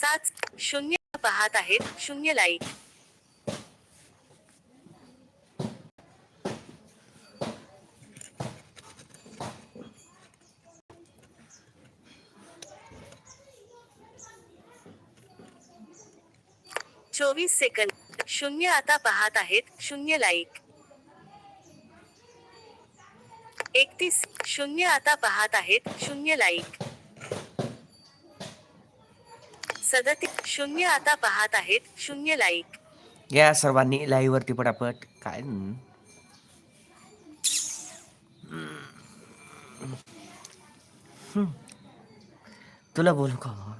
सात शून्य पाहत आहेत. शून्य लाईक चोवीस सेकंद. शून्य आता पाहत आहेत. शून्य लाईक एकतीस. शून्य आता पाहत आहेत. शून्य लाईक सदती शून्य आता पाहत आहेत. शून्य लाईक या सर्वांनी लाईव्ह वरती पटापट. काय? तुला बोलू का?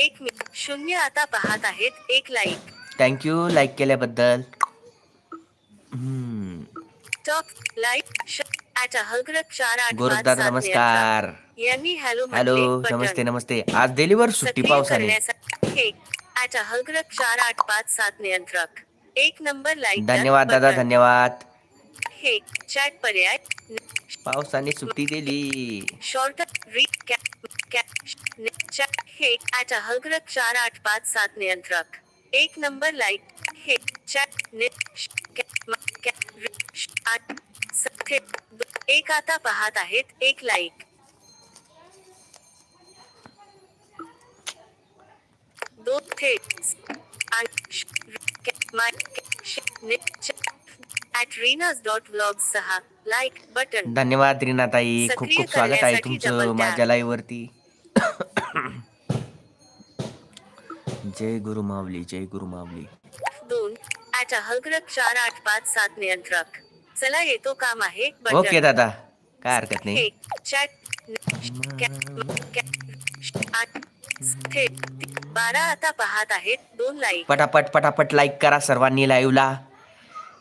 एक शून्य आता पाहत आहेत. एक लाईक थँक्यू लाईक केल्याबद्दल. टॉप लाईक ऍट हलग्रक चार आठ पाच गोरखदादा सात नमस्कार. हॅलो नमस्ते. नमस्ते. आज दिलीवर सुट्टी सक्रिय पावसाने. करण्यासाठी ऍट हलग्रक चार आठ पाच सात नियंत्रक. एक नंबर लाईक धन्यवाद दादा धन्यवाद. हे चॅट पर्याय. पावसाने सुट्टी दिली. शॉर्ट हे हलग्रक चार आठ पाच सात नियंत्रक. एक नंबर लाईक हे चॅट एक आता पाहत आहेत एक लाईक. दोन थेट धन्यवाद रीनाताई. खूप खूप स्वागत आहे तुमचं. माझ्या लाईव्ह वरती. जय गुरु माऊली जय गुरु माऊली. दोन ऍट हलग्रक चार आठ पाच सात नियंत्रक. चला येतो काम आहे ओके दादा. काय हरकत नाही. चॅट आठ थेट बारा आता पाहत आहेत दोन लाईक पटापट पटापट लाईक करा सर्वांनी लाईव्हला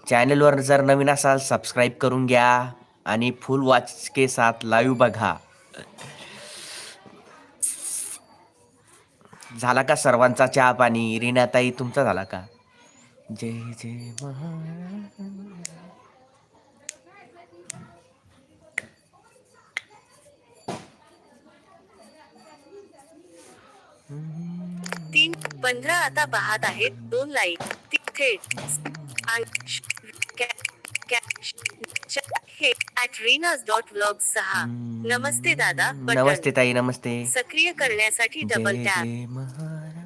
चॅनलवर जर नवीन असाल सबस्क्राईब करून घ्या. आणि फुल वॉच के साथ लाईव्ह बघा. झाला का सर्वांचा चहा पाणी? रीनाताई तुमचा झाला का? जय जय महा तीन पंधरा आता पाहत आहेत. दोन लाईक थेट ऍट रीनाज डॉट सहा. नमस्ते दादा बटन. नमस्ते ताई नमस्ते. सक्रिय करण्यासाठी डबल टॅप जय महाराज.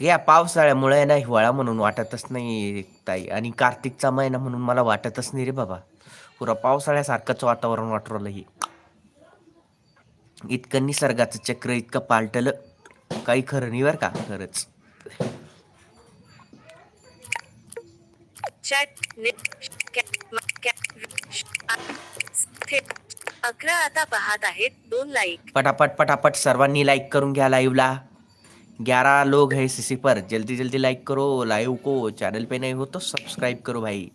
या पावसाळ्यामुळे ना हिवाळा म्हणून वाटतच नाही ताई. आणि कार्तिकचा महिना म्हणून मला वाटतच नाही रे बाबा. पुरा पावसाळ्यासारखंच वातावरण वाटू राहिलं हे. इतकं निसर्गाचं चक्र इतकं पालटलं. काही खरं नाही बरं का खरंच. अकरा आता पाहत आहेत दोन लाईक पटापट पटापट सर्वांनी लाईक करून घ्या लाईव्हला ग्यारह लोग हैं सीसी पर. जल्दी जल्दी लाइक करो. लाइव को चैनल पे नहीं हो तो सब्सक्राइब करो भाई.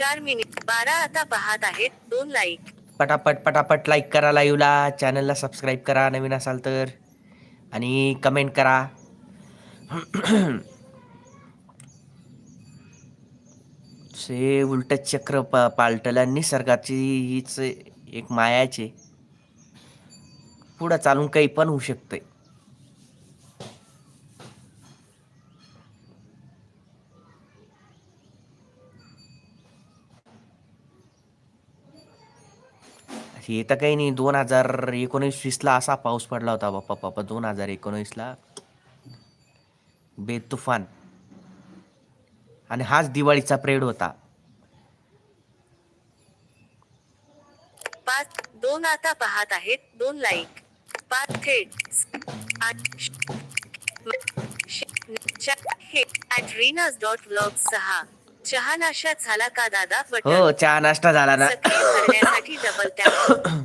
चार मिनिट बारा आता पाहत आहेत. दोन लाईक पटापट पटापट लाईक करा लाईव्हला चॅनलला सबस्क्राईब करा नवीन असाल तर. आणि कमेंट करा. से उलट चक्र प पालटलं. निसर्गाची हीच एक मायाचे. पुढं चालून काही पण होऊ शकतंय. हे तर काही नाही दोन हजार एकोणीस वीसला असा पाऊस पडला होता बाप्पा बाप्पा दोन हजार एकोणीसला बेतुफान आणि हाच दिवाळीचा प्रेड होता पाच दोन आता पाहत आहेत दोन लाईक पाच थेट आठ हे डॉट ब्लॉग सहा चहा नाश्ता झाला का दादा? हो चहा नाश्ता झाला ना. करण्यासाठी डबल टॅप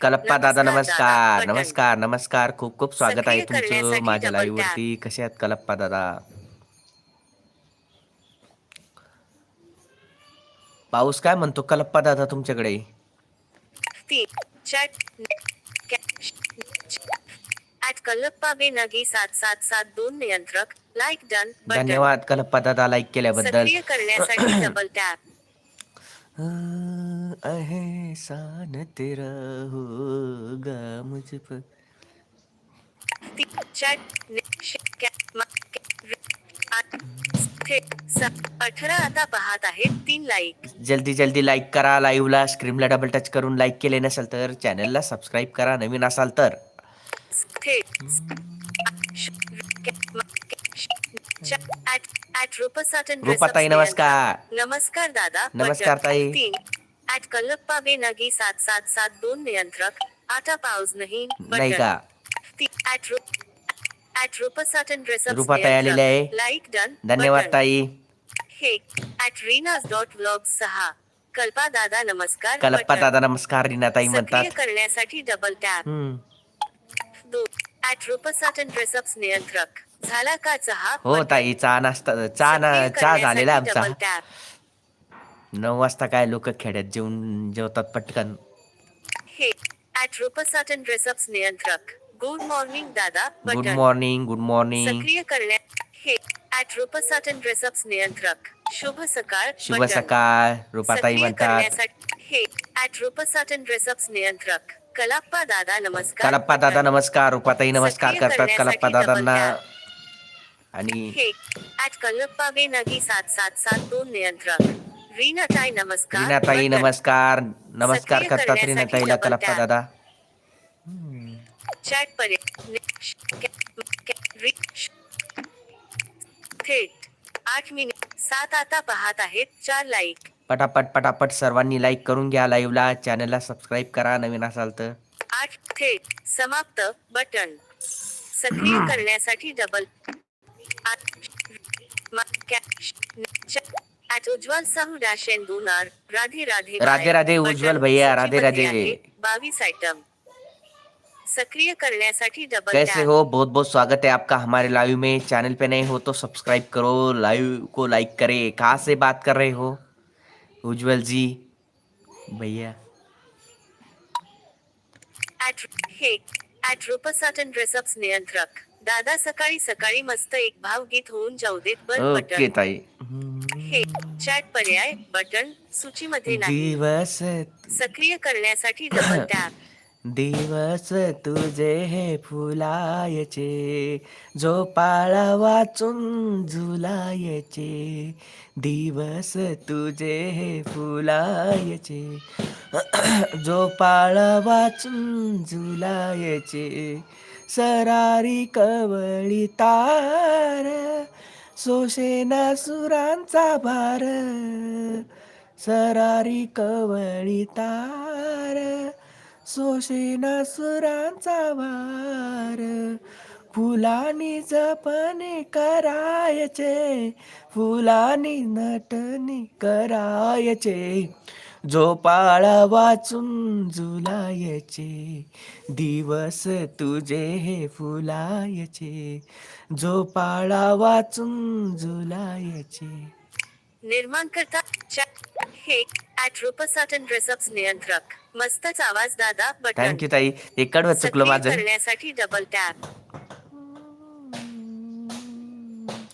कलप्पा दादा नमस्कार. नमस्कार नमस्कार खूप खूप स्वागत आहे तुमचं माझ्या लाईव्ह वरती. कसे आहात कलप्पा दादा? पाऊस काय म्हणतो? कलप्पा दादा तुमच्याकडे. धन्यवाद कलप्पा दादा लाईक केल्याबद्दल. करण्यासाठी डबल टॅप एहसान तेरा होगा मुझ पर चॅट अठरा आता पाहत आहेत तीन लाईक जल्दी जल्दी लाईक करा लाईव्हला स्क्रीनला डबल टच करून लाईक केले नसेल तर चॅनलला सबस्क्राईब करा नवीन असाल तर. रूपाताई नमस्कार नमस्कार दादा नमस्कार. ताई. तीन ऍट कल्लप्पा बेनगी सात सात सात दोन नियंत्रक आता पाऊस नाही नाही का ऍट ड्रेसअप रूपाताई आलेल्या आहे. लाईक डन धन्यवाद ताई हे ऍट रीनाज डॉट ब्लॉग सहा कल्पा दादा नमस्कार बटन. दादा नमस्कार रीनाताई सक्रिय म्हणतात करण्यासाठी डबल टॅप. दोन ऍट रूपसाटन ड्रेसअप्स नियंत्रक झाला का चहा हो. ताई चहा नाश्ता चहा ना सक्रिय चहा झालेला करण्यासाठी आमचा नऊ वाजता काय लोक खेड्यात जेवून जेवतात पटकन हे ऍट रूपसाटन ड्रेसअप्स नियंत्रक गुड मॉर्निंग दादा गुड मॉर्निंग गुड मॉर्निंग सक्रिय करण्या हे ऍट रूपसाटन ड्रेसअप्स नियंत्रक शुभ सकाळ शुभ. सकाळ रूपाताई म्हणतात हे ऍट रूपसाटन ड्रेसअप्स नियंत्रक कलाप्पा दादा नमस्कार कलप्पा दादा. नमस्कार रूपाताई नमस्कार सक्रिय करतात कलप्पा करण्यासाठी दादांना आणि हे ऍट कल्लप्पा बेनगी सात सात सात दोन नियंत्रक रीनाताई नमस्कार रीनाताई बटन. नमस्कार नमस्कार सक्रिय करतात करण्यासाठी रीनाताईला कलप्पा. दादा चॅट पर्यंत थेट आठ मिनिट सात आता पाहत आहेत चार लाईक पटापट पटापट सर्वांनी लाईक करून घ्या लाईव्हला चॅनलला सबस्क्राईब करा नवीन असाल तर आठ थेट समाप्त बटन सक्रिय करण्यासाठी double Ujjwal Sahu dash N दोनार राधे राधे राधे राधे. उज्ज्वल भैया, राधे राधे. बावीस आयटम सक्रिय करण्यासाठी डबल कैसे हो बहुत बहुत स्वागत है आपका हमारे लाइव में। चैनल पे नए हो तो सब्सक्राइब करो लाइव को लाइक करे। कहाँ से बात कर रहे हो? उज्जवल जी भैया। नियंत्रक दादा सकाळी सकाळी मस्त एक भावगीत होऊन जाऊ देत बर ओके बटन. ताई. हे चॅट पर्याय बटन सूचीमध्ये नाही. दिवस सक्रिय करण्यासाठी डबल टॅप दिवस तुझे हे फुलायचे जो पाळा वाचून झुलायचे. दिवस तुझे हे फुलायचे जो पाळा वाचून झुलायचे. सरारी कवळी तार सोशेना सुरांचा भार. सरारी कवळी तार सोशेना सुरांचा वार फुलानी जपणे करायचे फुलानी नटनी करायचे जो पाळा वाचून झुलायचे दिवस तुझे हे फुलायचे जो पाळा वाचून झुलायचे. निर्माण करता हे ॲट रूपसाटन ड्रेसअप्स नियंत्रक. मस्तच आवाज दादा बटन. थँक्यू ताई. ते कडवं चुकलं सक्रिय माझं. करण्यासाठी डबल टॅप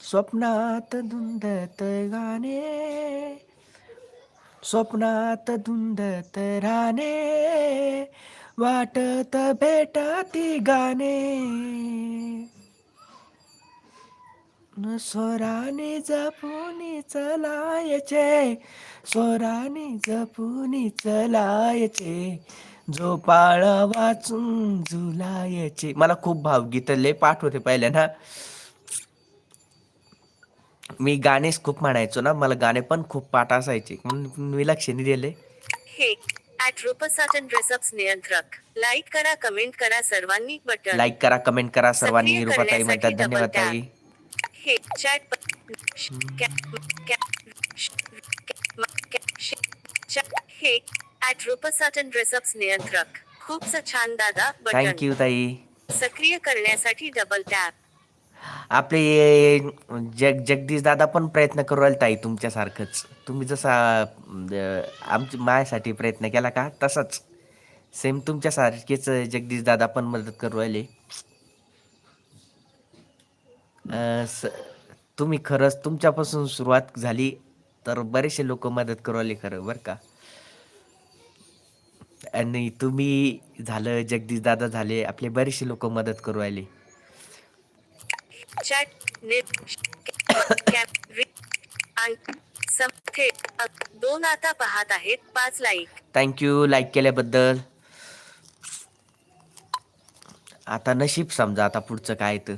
स्वप्नात धुंदत गाणे. स्वप्नात धुंदत राणे. वाटत भेटती गाणे. स्वराने जपूनी चलायचे स्वराने जपूनी चलायचे जो पाळ वाचून झुलायचे. मला खूप भावगीत लय पाठ होते पहिल्या ना मी गाणेच खूप म्हणायचो ना मला गाणे पण खूप पाठ असायचे. म्हणून मी लक्ष नाही दिले हे नियंत्रक लाईक करा कमेंट करा सर्वांनी बटन. लाईक करा कमेंट करा सर्वांनी. रुपाताई म्हणतात धन्यवाद ताई. हे नियंत्रक खूपच छान दादा थँक्यू ताई. सक्रिय करण्यासाठी डबल टॅप आपले जग जगदीश दादा पण प्रयत्न करू राहिले ताई तुमच्यासारखंच. तुम्ही जसा आमच्या माझ्यासाठी प्रयत्न केला का तसाच. सेम तुमच्यासारखेच जगदीश दादा पण मदत करू राहिले. स- तुम्ही खरंच तुमच्यापासून सुरुवात झाली तर बरेचसे लोक मदत करू राहिले खरं बरं का? आणि तुम्ही झालं जगदीश दादा झाले आपले बरेचसे लोक मदत करू अ- दोन आता पाहत आहेत पाच लाईक थँक्यू लाईक केल्याबद्दल. आता नशीब समजा आता पुढचं काय तर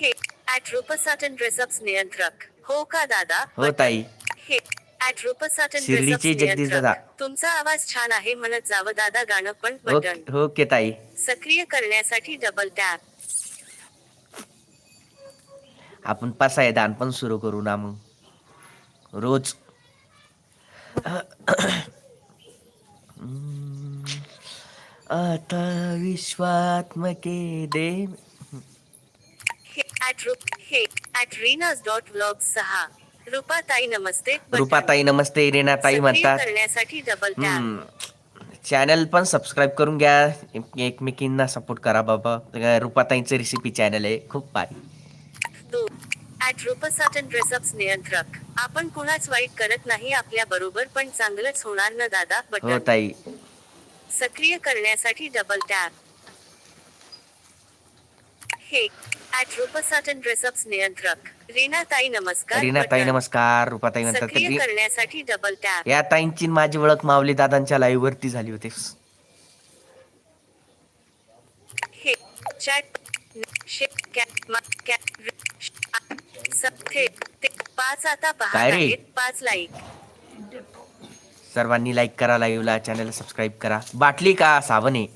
हे ऍट रूपसाटन ड्रेसअप्स नियंत्रक. हो का दादा? हो ताई. हे ऍट रूपसाटन शिर्डीचे ड्रेसअप्स जगदीश दादा. नियंत्रक. तुमचा आवाज छान आहे म्हणत जावं दादा. गाणं पण बटन. ओके ओके ताई. सक्रिय करण्यासाठी डबल टॅप आपण पसाय दान पण सुरू करू ना मग. रोज हम्म. आता विश्वात्मके दे हे ऍट रूप हे ऍट रीनाज डॉट व्लॉग सहा. रूपा ताई नमस्ते. रुपाताई नमस्ते रेना ताई सक्रिय म्हणतात. करण्यासाठी डबल चॅनल पण सबस्क्राईब करून घ्या. एक- एकमेकींना सपोर्ट करा बाबा. रुपाताईंचं रेसिपी चॅनल आहे. खूप भारी. दो ऍट रूपसाटन ड्रेसअप्स नियंत्रक. आपण कुणाच वाईट करत नाही आपल्या बरोबर पण चांगलंच होणार ना दादा? हो ताई. सक्रिय करण्यासाठी डबल टॅप हे ऍट रूपसाटन ड्रेसअप्स नियंत्रक. रीना ताई नमस्कार. रीना ताई बटन. नमस्कार. रुपाताई म्हणतात सक्रिय करण्यासाठी डबल टॅप या ताईंची माझी ओळख माऊली दादांच्या लाईव्ह वरती झाली होती. हे चॅट शे कॅप मा कॅप रि- श- आ- सब थेट ते पाच आता पाहत काय रे? आहेत. पाच लाईक सर्वांनी लाईक करा लाईव्हला चॅनल सबस्क्राईब करा. बाटली का साबण? आहे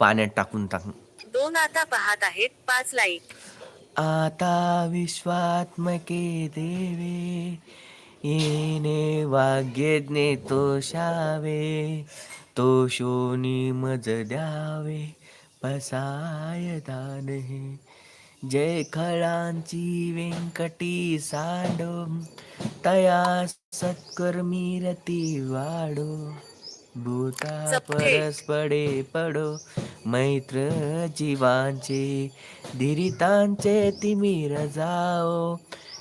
पाण्यात टाकून टाकून. दोन आता पाहत आहेत पाच लाईक आता विश्वात्मके देवे येणे वाग्यज्ञे तोषावे. तो शोनी मज द्यावे पसाय दान. हे जय खळांची व्यंकटी सांडो तया सत्कर्मी रती वाडो. भूता जपते. परस्पडे पडो मैत्र जीवांचे धीरितांचे तिमिर जाओ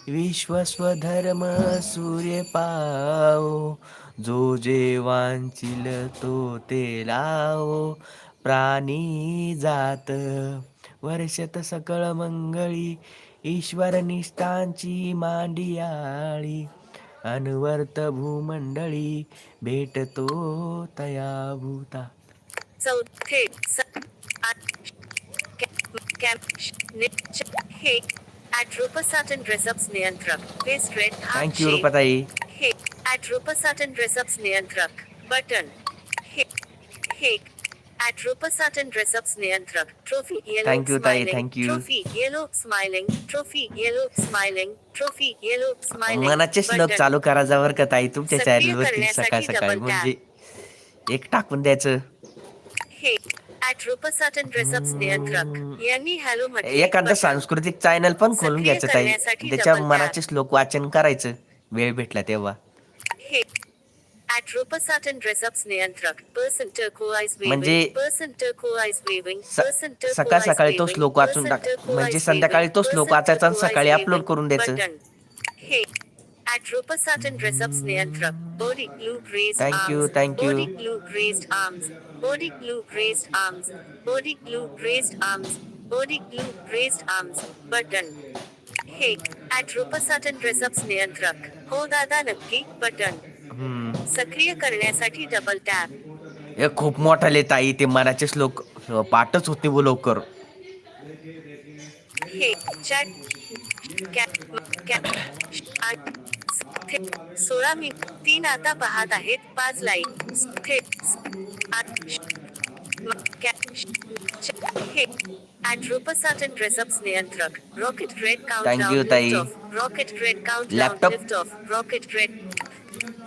विश्वस्वधर्म सूर्य पाओ. जो जे वांचिल तो ते लावो प्राणी जात. वर्षत सकळ मंगळी ईश्वर निष्ठांची मांडियाळी. अनवर्त भूमंडळी भेटतो तया भूता चौथे हे थँक्यू रुपाताई. रूपसाटन ड्रेसअप्स नियंत्रक बटन हे हे At Rupasatin dress ups नियंत्रक ट्रॉफी येलो you, ताई, thank you. Trophy yellow smiling trophy yellow smiling trophy yellow smiling मनाचे श्लोक चालू करा जवळ का ताई? तुमच्या सक्रिय चॅनल करण्यासाठी सकाळ सकाळी double म्हणजे एक टाकून द्यायचं. हे नियंत्रक यांनी हॅलो म्हटले. एखादं बटन. सांस्कृतिक चॅनल पण खोलून सक्रिय घ्यायचं ताई. करण्यासाठी त्याच्या double मनाचे श्लोक वाचन करायचं. वेळ भेटला तेव्हा. हे ॲट रूपसाटन ड्रेसअप्स नियंत्रक पर्सन टर्कोआइज म्हणजे पर्सन टर्कोआइज वेविंग स- सकाळ सकाळी तो श्लोक वाचून टाक. म्हणजे संध्याकाळी तो श्लोक वाचायचा आणि सकाळी अपलोड करून द्यायचं. हे ॲट रूपसाटन ड्रेसअप्स नियंत्रक body glue graced Thank you, thank you. Body glue graced arms body glue graced arms body glue graced arms body glue graced arms button हे ॲट रूपसाटन ड्रेसअप्स नियंत्रक. हो दादा नक्की बटन हम्म. सक्रिय करण्यासाठी डबल टॅप हे खूप मोठाले ताई ते मनाचे श्लोक पाठच होते वो लवकर. हे चॅट कॅप कॅप आठ थे- सोळा मिनिट तीन आता पाहत आहेत पाच लाईक थेट आठ म- कॅप च- हे ॲट रूपसाटन ड्रेसअप्स नियंत्रक rocket red Thank you, count ताई. Rocket red count Laptop. Lift off rocket red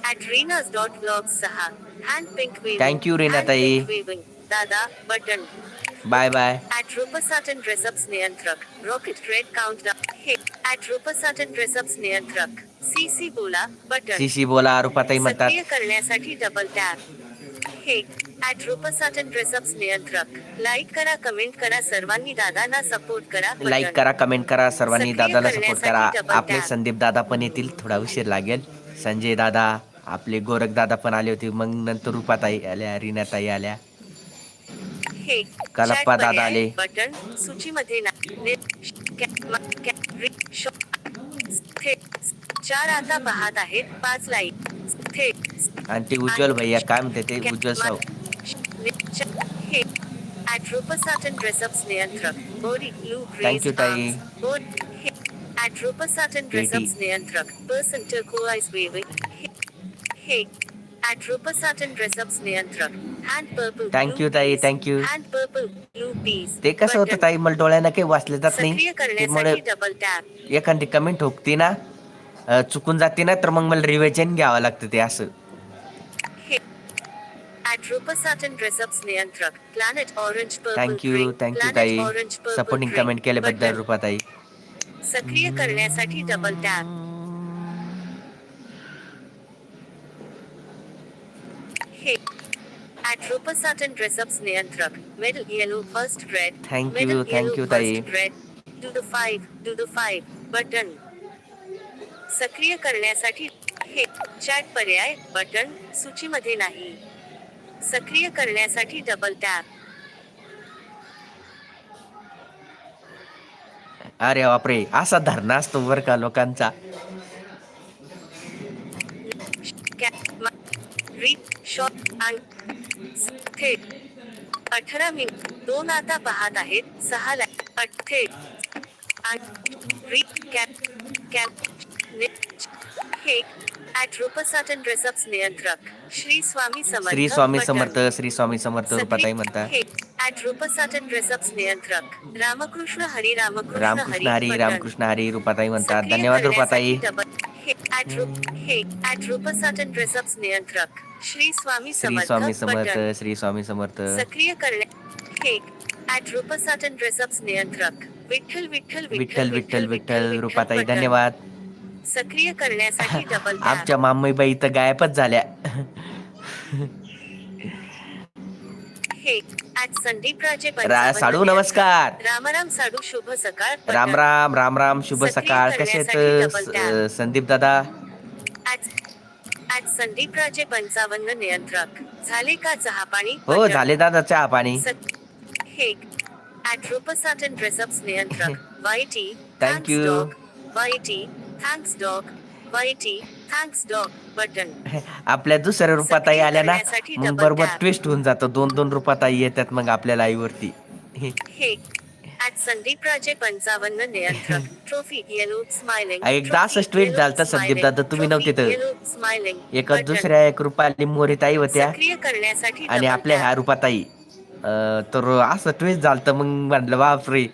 at Reena's dot blog सहा hand pink Thank you, Reena ताई. दादा button bye bye At Rupasatan Dress-Ups नियंत्रक rocket red count हे At Rupasatan Dress-Ups नियंत्रक CC बोला button शिशी बोला रुपाताई म्हणतात सक्रिय करण्यासाठी डबल टॅप हे Rupasatan Dress-Ups नियंत्रक लाईक करा कमेंट करा सर्वांनी दादांना सपोर्ट करा. लाईक करा कमेंट करा सर्वांनी दादाला सपोर्ट करा. आपले. संदीप दादा पण येतील थोडा उशीर लागेल. संजय दादा आपले गोरख दादा पण आले होते. मग नंतर रुपाताई आल्या रीनाताई आल्या. कलप्पा दादा आले. बटन सूचीमध्ये चार आता पाहत आहेत पाच लाईक थेट आणि ते उज्ज्वल भैया काय म्हणते ते? उज्ज्वल म- साव च- हे ॲट रूपसाटन ड्रेसअप्स नियंत्रक बॉडी ग्लू Thank you, ताई. ॲट रूपसाटन ड्रेसअप्स नियंत्रक पर्सन टर्कोआइज वेविंग हे ॲट रूपसाटन ड्रेसअप्स नियंत्रक हँड पर्पल Thank you, ताई, thank you. Hand purple blue piece ते कसं होतं ताई मला डोळ्यानं काही वाचले जात सक्रिय नाही करण्यासाठी त्यामुळे डबल टॅप एखादी कमेंट ठोकते ना अं, चुकून जाते ना तर मग मला रिव्हिजन घ्यावं लागतं ते असं हे ॲट रूपसाटन ड्रेसअप्स नियंत्रक planet orange thank you thank you ताई सपोर्टिंग कमेंट केल्याबद्दल रुपाताई सक्रिय करण्यासाठी डबल टॅप हे. ॲट रूपसाटन ड्रेसअप्स नियंत्रक middle yellow first red Thank you, thank you, ताई. Red do the five do the five button सक्रिय करण्यासाठी हे. चॅट पर्याय बटन सूचीमध्ये नाही. सक्रिय करण्यासाठी डबल टॅप अरे बापरे असा धरणा असतो बरं का लोकांचा. अठरा मिनिट दोन आता पाहत आहेत सहा ला थेट कॅप कॅप हे ॲट रूपसाटन ड्रेसअप्स नियंत्रक श्री स्वामी समर्थ श्री स्वामी. समर्थ श्री स्वामी समर्थ रुपाताई म्हणतात ॲट रूपसाटन ड्रेसअप्स नियंत्रक रामकृष्ण हरी रामकृष्ण रामकृष्ण हरी. रामकृष्ण हरी रुपाताई म्हणतात धन्यवाद रुपाताई रूपसाटन ड्रेसअप्स नियंत्रक श्री स्वामी श्री समर्थ स्वामी बटन. समर्थ श्री स्वामी समर्थ सक्रिय करणे हे ॲट रूपसाटन ड्रेसअप्स नियंत्रक विठ्ठल विठ्ठल विठ्ठल विठ्ठल विठ्ठल रुपाताई. धन्यवाद सक्रिय करण्यासाठी डबल. आमच्या मामईबाई तर गायबच झाल्या हे संदीप राजे रा- पंचावन्न साडू नियंत्रक. नमस्कार रामराम साडू शुभ सकाळ. राम राम राम राम शुभ सक्रिय सकाळ कसे करण्यासाठी आहेत double स- tap. संदीप दादा संदीप राजे पंचावन्न नियंत्रक झाले का चहा पाणी हो. झाले दादा चहा पाणी सक- हे Thank you. Thanks dog Y T thanks dog button आपल्या दुसऱ्या रुपाताई आल्या ना करण्यासाठी मग double बरोबर tap. ट्विस्ट होऊन जातो. दोन दोन रुपाताई येतात मग आपल्या लाईव्ह वरती हे. ॲट संदीप राजे पंचावन्न नियंत्रक ट्रॉफी येलो स्माइलिंग एकदा असंच tweet झालतं संदीप दादा, तुम्ही नव्हते तर. स्माइलिंग एका दुसऱ्या एक रुपाली मोरे ताई होत्या. सक्रिय करण्यासाठी आणि double आपल्या tap. ह्या रुपाताई. अं, तर असं ट्विस्ट झालं मग म्हटलं बापरे.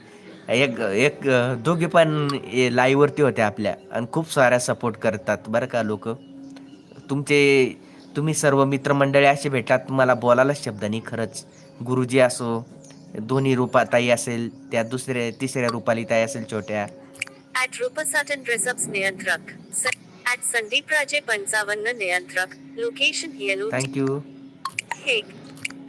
एक एक दोघे पण लाईव्ह वरती होते आपल्या. आणि खूप साऱ्या सपोर्ट करतात बरं का लोक. तुमचे तुम्ही सर्व मित्रमंडळी असे भेटलात मला बोलायलाच शब्द नाही खरंच. गुरुजी असो दोन्ही रूपाताई असेल त्या दुसऱ्या तिसऱ्या रुपाली ताई असेल छोट्या. नियंत्रक संदीप राजे पंचावन्न नियंत्रक location thank you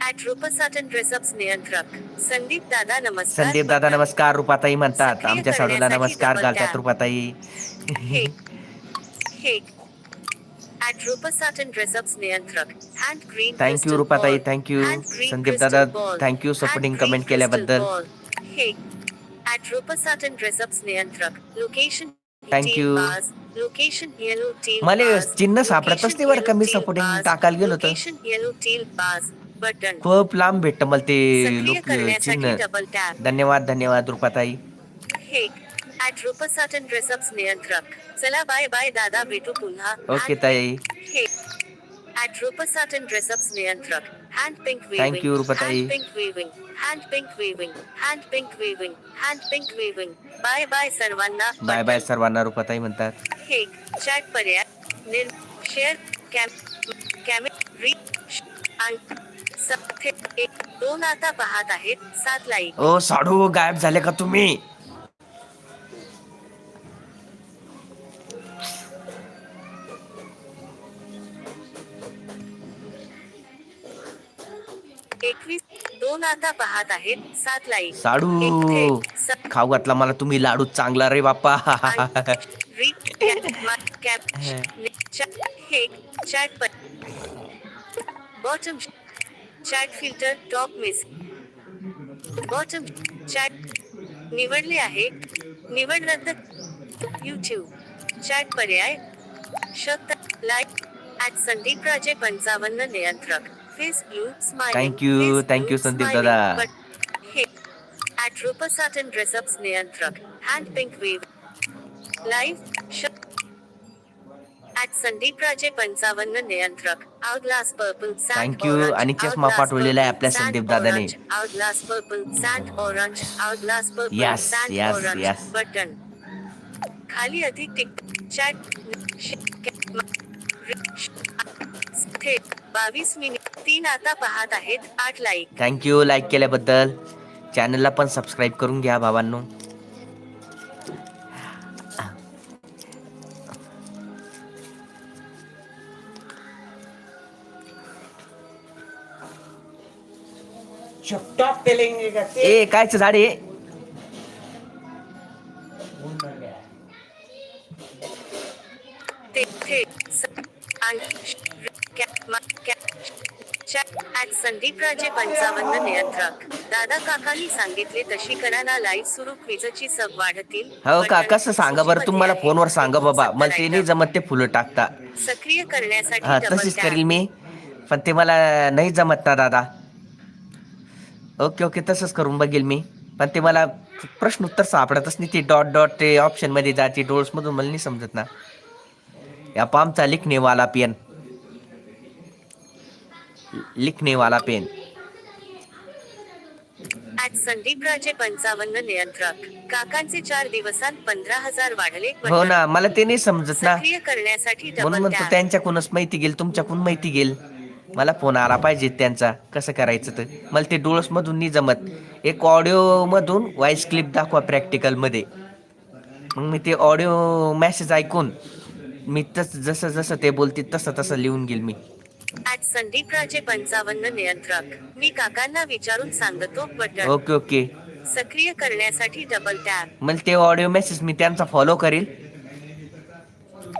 at Rupasatan dress ups नियंत्रक संदीप दादा नमस्कार संदीप दादा नमस्कार रुपाताई म्हणतात सक्रिय आमच्या साडूला करण्यासाठी नमस्कार double घालतात tap. रुपाताई ऍट रूपसाटन ड्रेसअप्स नियंत्रक हँड ग्रीन you, रुपाताई, you. संदीप दादा, you supporting comment केल्याबद्दल. हेग ऍट रूपसाटन ड्रेसअप्स नियंत्रक location Thank you. Location yellow मला चिन्ह सापडतच नाही बरं का मी supporting टाकायला गेलो तर. लोकेशन येलो टील बाज खूप लांब भेटतं मला ते लोक चिन्ह. धन्यवाद धन्यवाद रुपाताई. ऍट रूपसाटन ड्रेसअप्स नियंत्रक. चला बाय बाय दादा भेटू पुन्हा. ओके ताई. ऍट रूपसाटन ड्रेसअप्स नियंत्रक. Hand pink Thank you, Rupatai. Hand pink waving hand pink waving hand pink waving hand pink waving bye bye सर्वांना. बाय बाय सर्वांना रुपाताई म्हणतात. हे चॅट पर्याय निर शेअर कॅम कॅमे री आणि एक दोन आता पाहत आहेत सात लाईक ओ साडू गायब झाले का तुम्ही एकवीस दोन आता पाहत आहेत सात लाईक साडू खाऊ घातला मला तुम्ही लाडू चांगला रे हे पर bottom chat filter top miss bottom chat निवडले आहे. निवड रद्द युट्यूब चॅट पर्याय. शब्द लाईक ऍट संदीप राजे पंचावन्न नियंत्रक. Face blue smile thank you, Sandeep दादा. ऍट रूपसाटन ड्रेसअप्स नियंत्रक. Hand pink wave live at Sandeep Raje पंचावन्न नियंत्रक. आउटलास पर्पल Thank you, आणि चष्मा पाठवलेला आहे आपल्या संदीप दादाने. आउटलास purple and orange आउटलास purple yes, orange yes. Button. खाली अधिक टिक चॅट बावीस मिनिट तीन आता पाहत आहेत आठ लाईक थँक्यू लाईक केल्याबद्दल. चॅनलला पण सबस्क्राईब करून घ्या भावांनो. Telling me that. ए कायच झाड? ऍट संदीप राजे पंचावन्न नियंत्रक. दादा काकांनी सांगितले तशी करा ना लाईव्ह सुरू क्विजची सब वाढतील. हो का? कसं सांगा बरं? तुम्हाला फोनवर सांगा. बाबा. मला ते नाही जमत ते फुलं टाकता. सक्रिय करण्यासाठी हा तशीच. करील मी. पण ते मला नाही जमत ना दादा. ओके ओके तसंच करून बघेल मी. पण ते मला प्रश्न उत्तर सापडतच नाही. ते डॉट डॉट ते ऑप्शनमध्ये जाते डोळस मधून मला नाही समजत ना. या पामचा लिखणेवाला पेन. लिखणेवाला पेन. संदीप राजे पंचावन्न नियंत्रक. काकांचे चार दिवसांत पंधरा हजार वाढले. हो. ना मला ते नाही समजत ना. करण्यासाठी म्हणून म्हणतो त्यांच्याकडूनच माहिती घेईल तुमच्याकडून माहिती घेईल. मला फोन आला पाहिजे त्यांचा. कसं करायचं तर मला ते डोळस मधून नाही जमत. एक ऑडिओ मधून व्हॉइस क्लिप दाखवा प्रॅक्टिकलमध्ये. मग मी ते ऑडिओ मेसेज ऐकून मी तस जसं जसं ते बोलते तसं तसं लिहून घेईल मी. ऍट संदीप राजे पंचावन्न नियंत्रक. मी काकांना विचारून सांगतो बटन. Okay okay. सक्रिय करण्यासाठी डबल टॅप मला ते ऑडिओ मेसेज मी त्यांचा फॉलो करेल.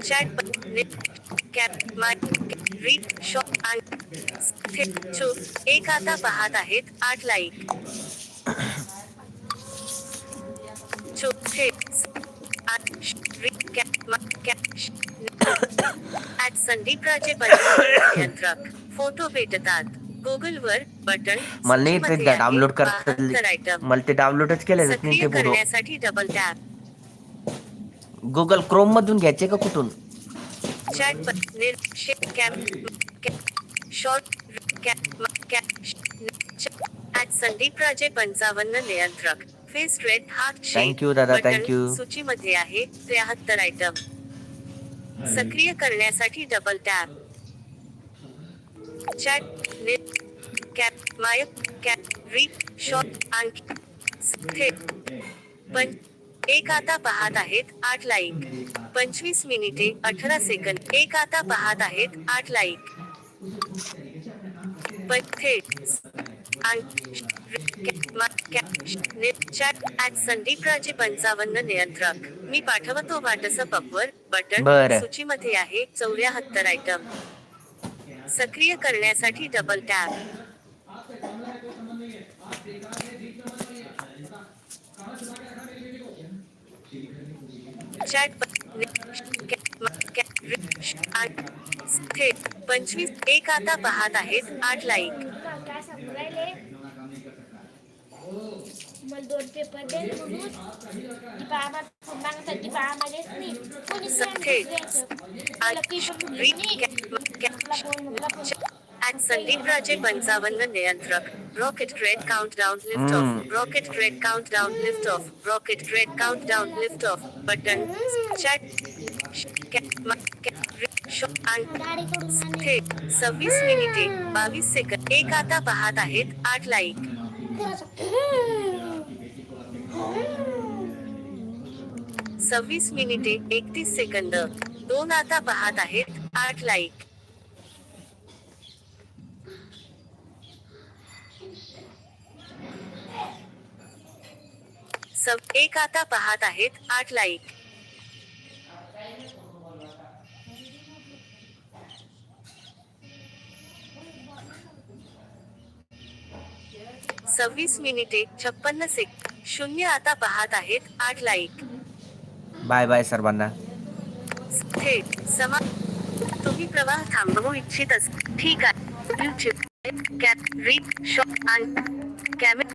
चॅट कॅप रीड शॉप आणि एक आता पाहत आहेत आठ लाईक संदीप राजे नियंत्रक फोटो भेटतात. गुगल वर बटन मला नाही ते. डाउनलोड करता. मला ते डाउनलोडच केले जात नाही ते करण्यासाठी डबल टॅप गुगल क्रोम मधून घ्यायचे का कुठून? चॅट पर निर शे कॅम कॅ- short cap cap at Sandeep Raje पंचावन्न नियंत्रक face red heart Thank you, दादा, thank you. सूचीमध्ये आहे त्र्याहत्तर आयटम सक्रिय करण्यासाठी double tap chat net cap my cap read shot आणखी थेट पण एक आता पाहत आहेत आठ लाईक. पंचवीस मिनिटे अठरा सेकंद. एक आता पाहत आहेत आठ लाईक. संदीप राजे पंचावन्न नियंत्रक मी पाठवतो व्हॉट्सअप वर बटन. सूचीमध्ये आहे चौऱ्याहत्तर आयटम सक्रिय करण्यासाठी डबल टॅप थेट पंचवीस एक आता पाहत आहेत आठ लाईक काय सांगू राहिले मला दोन पेपर दे म्हणून. ती बा आम्हाला फोन मागत होती बा आम्हालाच नाही. कोणी सत्ते. मला पेपर मला phone count down lift off rocket grade count down lift off rocket grade count down lift off button chat गाडी करून आणे. थेट सव्वीस मिनिटे बावीस सेकंद एक आता पाहत आहेत आठ लाईक सव्वीस मिनिटे एकतीस सेकंद दोन आता पाहत आहेत आठ लाईक सब एक आता पाहत आहेत आठ लाईक. सव्वीस मिनिटे छप्पन्न सेक शून्य आता पाहत आहेत आठ लाईक. बाय बाय सर्वांना. थेट समा तुम्ही प्रवाह थांबवू इच्छित अस ठीक आहे. कॅप रीड शॉप आणि कॅमेरा